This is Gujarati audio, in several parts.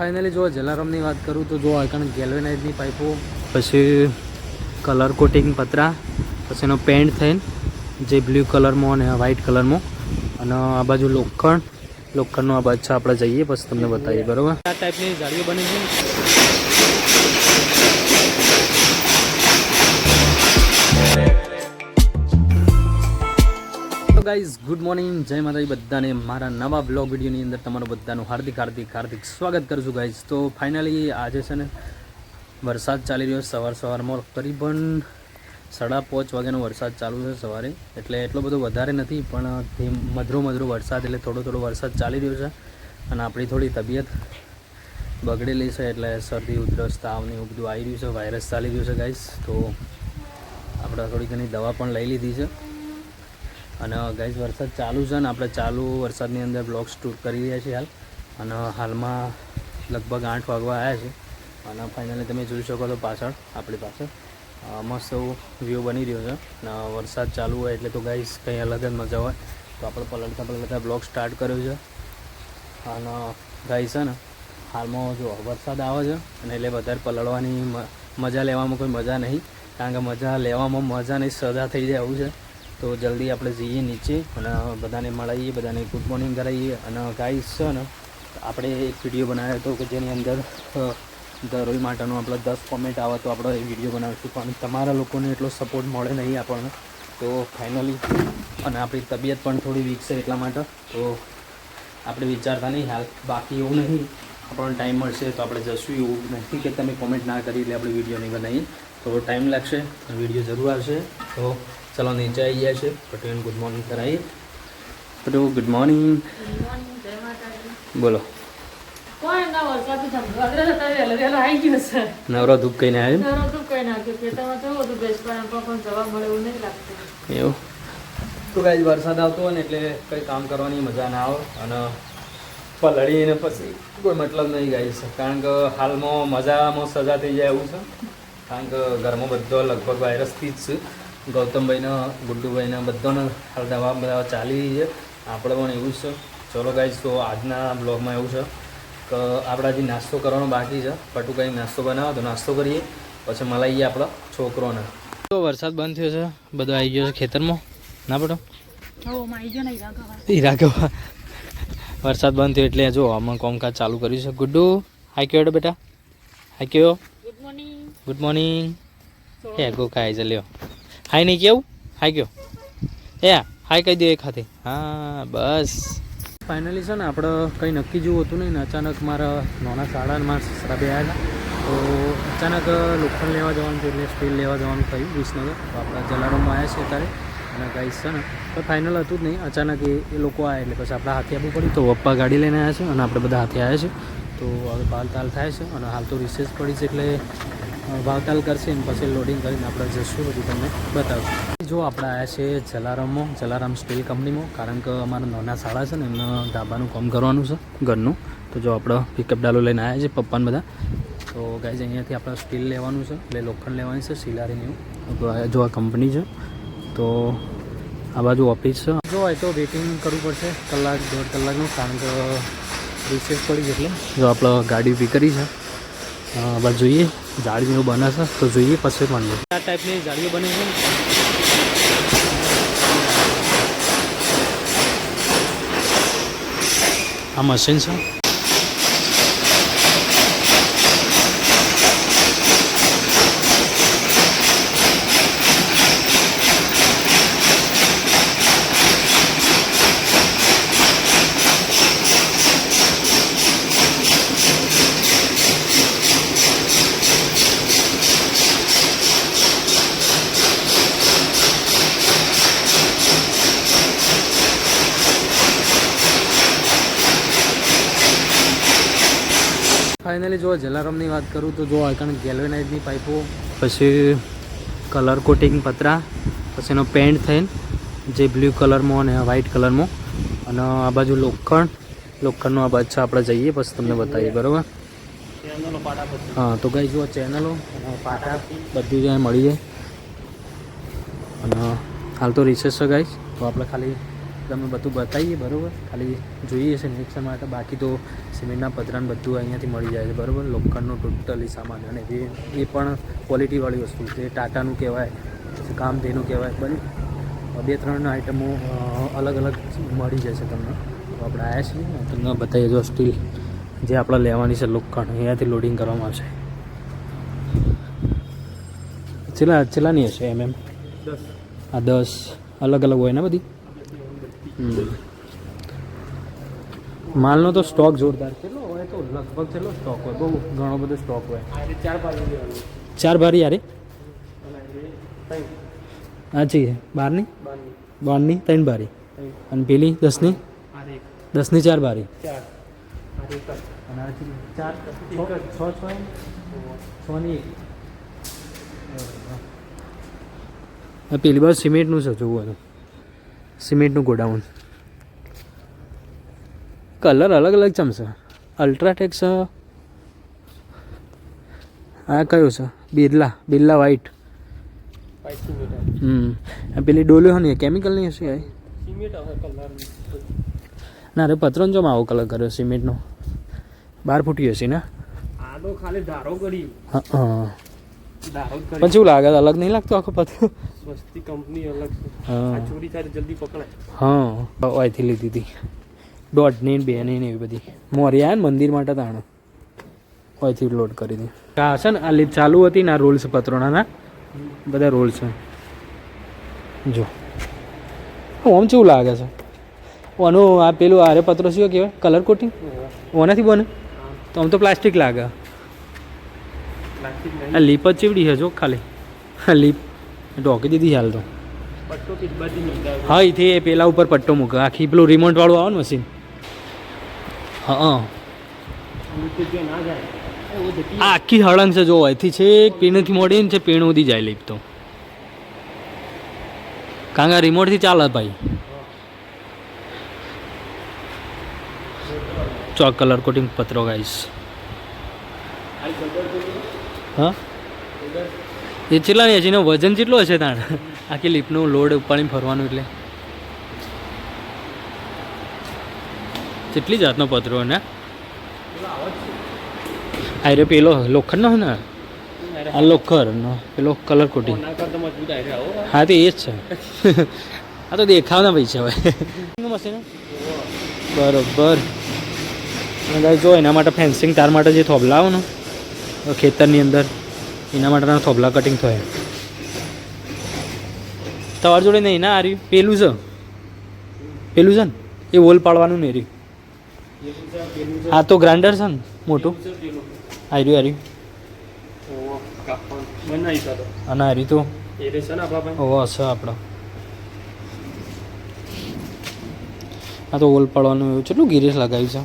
ફાઇનલી જો જલારામની વાત કરું તો જો કારણ ગેલ્વેનાઇઝની પાઇપો, પછી કલર કોટિંગ પતરા, પછી એનો પેન્ટ થઈને જે બ્લુ કલરમાં અને વ્હાઇટ કલરમાં અને આ બાજુ લોખંડ, લોખંડનો આ બાજુ આપણે જઈએ, પછી તમને બતાવીએ, બરાબર? આ ટાઈપની જાળીઓ બની છે. ગાઈઝ ગુડ મોર્નિંગ જય માતાજી બધાને. મારા નવા બ્લોગ વિડીયોની અંદર તમારું બધાનું હાર્દિક હાર્દિક હાર્દિક સ્વાગત કરું છું ગાઈઝ તો ફાઇનલી આજે છે ને વરસાદ ચાલી રહ્યો સવાર સવારમાં કરીબન સાડા પાંચ વાગ્યાનો વરસાદ ચાલુ છે સવારે. એટલે એટલો બધો વધારે નથી, પણ તે મધરો મધરો વરસાદ, એટલે થોડો થોડો વરસાદ ચાલી રહ્યો છે. અને આપણી થોડી તબિયત બગડેલી છે, એટલે શરદી, ઉધરસ, તાવ ને એવું બધું આવી રહ્યું છે. વાયરસ ચાલી રહ્યું છે ગાઈઝ તો આપણે થોડી ઘણી દવા પણ લઈ લીધી છે. અને ગાઈઝ વરસાદ ચાલુ છે ને, આપણે ચાલુ વરસાદની અંદર બ્લોગ શૂટ કરી રહ્યા છીએ હાલ. અને હાલમાં લગભગ આઠ વાગવા આવ્યા છે. અને ફાઇનલી તમે જોઈ શકો તો પાછળ, આપણી પાછળ. મસ્ત એવું વ્યૂ બની રહ્યો છે. અને વરસાદ ચાલુ હોય એટલે તો ગાઈઝ કંઈ અલગ જ મજા હોય. તો આપણે પલળતા પલળતા બ્લોગ સ્ટાર્ટ કર્યો છે. અને ગાઈઝ છે ને, હાલમાં જો વરસાદ આવે છે અને એટલે વધારે પલળવાની મજા લેવામાં કોઈ મજા નહીં. કારણ કે મજા લેવામાં મજા નહીં, સજા થઈ જાય એવું છે. તો જલ્દી આપણે જઈએ નીચે અને બધાને મળાવીએ બધાને ગુડ મોર્નિંગ કરાવીએ અને ગાઈસ છે ને, આપણે એક વીડિયો બનાવ્યો હતો કે જેની અંદર દરોઈ માટેનો આપણે દસ કોમેન્ટ આવે તો આપણે એ વીડિયો બનાવીશું. પણ તમારા લોકોને એટલો સપોર્ટ મળે નહીં આપણને. તો ફાઇનલી અને આપણી તબિયત પણ થોડી વીક છે એટલા માટે, તો આપણે વિચારતા નહીં, હાલ બાકી એવું નહીં. આપણને ટાઈમ મળશે તો આપણે જશું. એવું નથી કે તમે કોમેન્ટ ના કરી એટલે આપણે વીડિયો નહીં બનાવીએ. તો ટાઈમ લાગશે વીડિયો જરૂર આવશે. તો ચલો નીચે આવી ગયા છે પટેલ ગુડ મોર્નિંગ કરાવીએ પટેલ ગુડ મોર્નિંગ બોલો ના નવરો ધૂપ તો કઈ મળે એવું નહીં લાગતું એવું તો કાંઈ વરસાદ આવતો હોય ને એટલે કંઈ કામ કરવાની મજા ના આવે અને પલળીને પછી કોઈ મતલબ નહીં ગાઈ છે કારણ કે હાલમાં મજામાં સજા થઈ જાય એવું છે. કારણ કે ઘરમાં બધો લગભગ વાયરસથી જ છે. ગૌતમભાઈને ગુડ્ડુભાઈના બધાને હાલ દવા બધા ચાલી રહી છે. આપણે પણ એવું જ છે. ચલો ગાઈશ તો આજના બ્લોગમાં એવું છે કે આપણે હજી નાસ્તો કરવાનો બાકી છે. પટુ કંઈ નાસ્તો બનાવો તો નાસ્તો કરીએ. પછી મલાઈએ આપણો છોકરોને. તો વરસાદ બંધ થયો છે. બધો આવી ગયો છે ખેતરમાં. ના નહીં રાગવા વરસાદ બંધ થયો એટલે જો આમાં કોમકાજ ચાલુ કર્યું છે. ગુડ્ડુ હાઈ કયો બેટા? હાઈ કયો? ગુડ મોર્નિંગ ગુડ મોર્નિંગ હે ગો ખાઈ છે લ્યો. હાઈ નહીં કેવું? હાય કયો? એ, હાય કહી દો એક હાથે. હા, બસ. ફાઇનલી છે ને આપણે કંઈ નક્કી જેવું હતું નહીં ને, અચાનક મારા નાના મારા સસરા બે આવ્યા તો અચાનક લોખંડ લેવા જવાનું થયું એટલે સ્ટીલ લેવા જવાનું થયું, વિસનગર. તો આપણા જલારામમાં આવ્યા છે અત્યારે. અને ગાઈસ છે ને, તો ફાઇનલ હતું જ નહીં. અચાનક એ એ લોકો આવ્યા એટલે પછી આપણે હાથે આપવું પડ્યું. તો પપ્પા ગાડી લઈને આવ્યા છે અને આપણે બધા હાથે આવ્યા છે તો હવે પાલ તાલ થાય છે અને હાલ તો રિસેસ પડી છે એટલે ભાવતાલ કરશે એમ પછી લોડિંગ કરીને આપણે જશું બધું તમને બતાવશું. જો આપણે આવ્યા છે જલારામમાં, જલારામ સ્ટીલ કંપનીમાં, કારણ કે અમારા નાના શાળા છે ને, એમને ધાબાનું કામ કરવાનું છે ઘરનું. તો જો આપણે પિકઅપ ડાલો લઈને આવ્યા છે પપ્પાને બધા. તો ગાઈઝ અહીંયાથી આપણે સ્ટીલ લેવાનું છે, એટલે લોખંડ લેવાની છે સિલારીની તો આ જો આ કંપની છે. તો આ બાજુ ઓફિસ છે. જો હોય તો વેઇટિંગ કરવું પડશે, કલાક, દોઢ કલાકનું, કારણ કે રિસેસ પડી એટલે. જો આપણે ગાડી ઊભી કરી છે. બસ જોઈએ. જાળી એવું બને છે તો જોઈએ પછી મળીએ આ ટાઈપની જાળીઓ બને છે ને આ મશીન છે ફાઇનલી જો જલારામની વાત કરું તો જો કારણ ગેલ્વેનાઇઝની પાઇપો પછી કલર કોટિંગ પતરા, પછી એનો પેન્ટ થઈને જે બ્લુ કલરમાં અને વ્હાઇટ કલરમાં અને આ બાજુ લોખંડ, લોખંડનો આ બાજુ આપણે જઈએ, પછી તમને બતાવીએ, બરાબર? હા, તો ગઈ જુઓ ચેનલો પાટા બધું જ મળી જાય. અને હાલ તો રિસેસ છે ગાઈશ તો આપણે ખાલી તમે બધું બતાવીએ બરાબર? ખાલી જોઈએ છે નિરીક્ષણ માટે. બાકી તો સિમેન્ટના પતરાને બધું અહીંયાથી મળી જાય છે બરાબર? લોખંડનું ટોટલી સામાન અને એ એ પણ ક્વોલિટીવાળી વસ્તુ છે. ટાટાનું કહેવાય કામ તેનું કહેવાય બરાબર બે ત્રણ આઇટમો અલગ અલગ મળી જશે તમને. તો આપણે આવ્યા છીએ. તમને બતાવીએ જો સ્ટીલ જે આપણે લેવાની છે લોખંડ અહીંયાથી લોડિંગ કરવામાં આવશે. છેલ્લા છેલ્લાની હશે એમ એમ? દસ. આ દસ. અલગ અલગ હોય ને બધી. માલનો તો સ્ટોક જોરદાર. કેટલો હોય તો લગભગ કેટલો સ્ટોક હોય? બહુ ઘણો બધો સ્ટોક હોય. ચાર ભારી યારે હાજી બારની? બારની. ત્રણ બારી અને પેલી દસની? દસની ચાર બારી પેલી બાર સિમેન્ટનું છે જોવું હતું સિમેન્ટનું ગોડાઉન. કલર અલગ અલગ ચમશે અલ્ટ્રાટેક છે. આ કયો છે? બિરલા બિરલા વ્હાઈટ હમ. પેલી ડોલ્યો હે ને કેમિકલની હશે ના રે પતરોન જો આવો કલર કર્યો સિમેન્ટનો. બાર ફૂટી હશે ને? આ તો ખાલી ધારો કરી હા. પણ શું લાગે? અલગ નહીં લાગતું આખો પતરો સ્વસ્તી કંપની અલગ છે. હા. આ ચોરી તારે જલ્દી પકડાય. હા. અહીંથી લીધી હતી. દોઢની બે ની એવી બધી. મોરી આવ્યા ને મંદિર માટે તાણું. અહીંથી લોડ કરી હતી આ છે ને આ લીધ ચાલુ હતી ને આ રોલ્સ પત્રોના બધા રોલ્સ છે. જો. ઓમ કેવું લાગે છે? ઓનું આ પેલું આરે પત્રો શું કહેવાય? કલર કોટિંગ ઓનાથી બને? તો આમ તો પ્લાસ્ટિક લાગે. આ લીપ જ ચીવડી છે જો ખાલી. આ લીપ ઢોકી દીધી હાલ તો. હા એથી એ પેલા ઉપર પટ્ટો મૂકે. આખી પેલું રિમોટ વાળું આવે ને મશીન હા આખી હળંગ છે જો અહીંથી છે પીણથી મોડીને છે પીણ સુધી જાય લીપ તો. કારણ કે રિમોટથી ચાલે ભાઈ. ચોક કલર કોટિંગ પત્રો ગાઈશ હા? એ કેટલા ની હશે વજન કેટલો હશે તાણ? આખી લીપનું લોડ ઉપાડીને ફરવાનું એટલે. કેટલી જાતનો પતરો ને? આ રે પેલો લોખંડનો ને? આ લોખંડનો પેલો કલર રહ્યા હો, તો એ જ છે. આ તો દેખાવના પૈસા મશીન બરોબર. જો એના માટે ફેન્સિંગ તાર માટે જે થોભલા આવે ને ખેતરની અંદર. એના માટેના થોભલા કટિંગ થાય. તમારી જોડે નહીં ના આ રહ્યું પેલું છે. પેલું છે ને? એ ઓલ પાડવાનું નહીં રહ્યું. આ તો ગ્રાઇન્ડર છે ને? મોટું? આ રહ્યું આ રહ્યું ઓહો અને આ રહ્યું તો એ છે આપણા આ તો વોલ પાડવાનું એવું કેટલું ગિરેશ લગાવ્યું છે?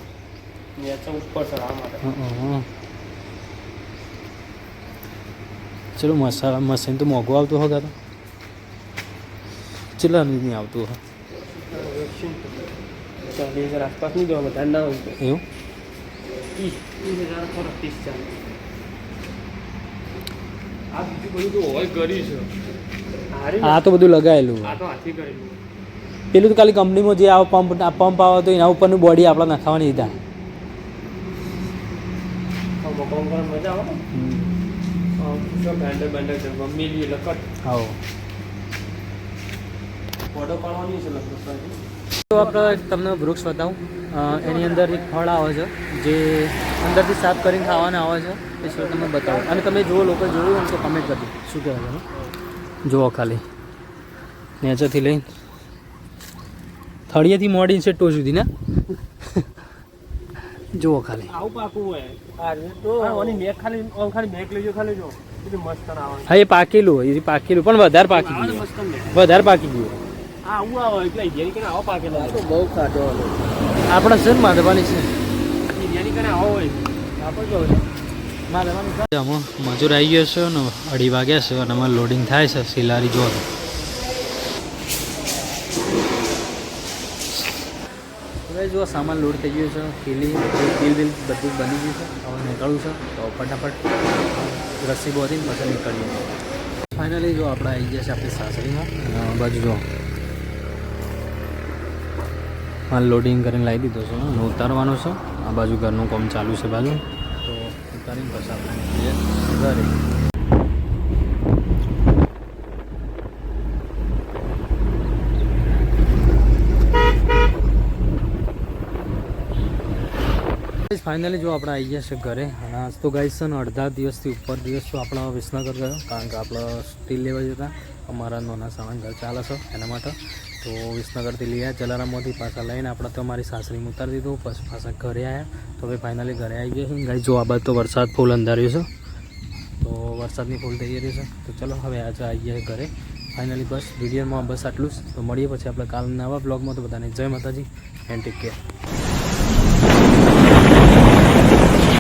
ઉપર છે આ માટે હં, હં. ચલો મસાલા મશીન તો મોંઘું આવતું હોય તો? ચેલા નહીં આવતું હોય ચાલીસ હજાર આ તો બધું લગાવેલું પેલું તો ખાલી કંપનીમાં જે આ પંપ પંપ આવે તો એના ઉપરની બોડી આપણે નાખવાની દીધા છે લી ફોટો પાડવાની છે લગભગ તો આપણે તમને વૃક્ષ બતાવું. એની અંદર એક ફળ આવે છે જે અંદરથી સાફ કરીને ખાવાના આવે છે. એ સિવાય તમને બતાવો. અને તમે જુઓ લોકો જોયું હોય તો કમેન્ટ કરજો શું કહેવાય છે જુઓ ખાલી. નેચરથી લઈને. થળિયેથી મોડી છે ટો સુધી ને? જુઓ ખાલી. આવું પાકું હોય. હા એ પાકેલું હોય એ પાકેલું પણ વધારે પાકી ગયું. વધારે પાકી ગયું. આ આવું આવે એટલે ઇન્ડિયાની કરીને આવો પાકેલો બહુ ખાટો આપણે છે ને માધવાની છે. મજૂર આવી ગયો છે ને અઢી વાગ્યા છે અને અમારે લોડિંગ થાય છે સિલારી જો હવે જો સામાન લોડ થઈ ગયો છે, ખીલી બિલ બિલ બધું બની ગયું છે, હવે નીકળવું છે, તો ફટાફટ રસી બોધી પછી નીકળીએ. ફાઇનલી જો આપણે આવી ગયા છે આપણી સાસરીમાં બાજુ જો માલ લોડિંગ કરીને લાવી દીધો છે હું ઉતારવાનો છે. આ બાજુ ઘરનું કામ ચાલુ છે બાજુ. તો ઉતારીને પછી આપણે ઘરે. ફાઇનલી જો આપણે આવી ગયા છે ઘરે, અને આજ તો ગાઈશ છે ને અડધા દિવસથી ઉપર દિવસ તો આપણા વિસનગર ગયો, કારણ કે આપણે સ્ટીલ લેવા જતા અમારા નાના સામાન ઘર ચાલે છે એના માટે. તો વિસનગરથી લઈ આવ્યા જલારામમાંથી પાછા લઈને આપણે તો અમારી સાસરીમાં ઉતારી દીધું, પછી પાછા ઘરે આવ્યા. તો હવે ફાઇનલી ઘરે આવી ગયા છે ગાઈ જો આ તો વરસાદ ફૂલ અંધાર્યો છે. તો વરસાદની ફૂલ તૈયારી છે. તો ચલો હવે આજે આવી ગયા ઘરે. ફાઇનલી બસ, વિડીયોમાં બસ આટલું જ. તો મળીએ પછી આપણે કાલના આવા બ્લોગમાં તો બધાને જય માતાજી એન્ડ ટેક કેર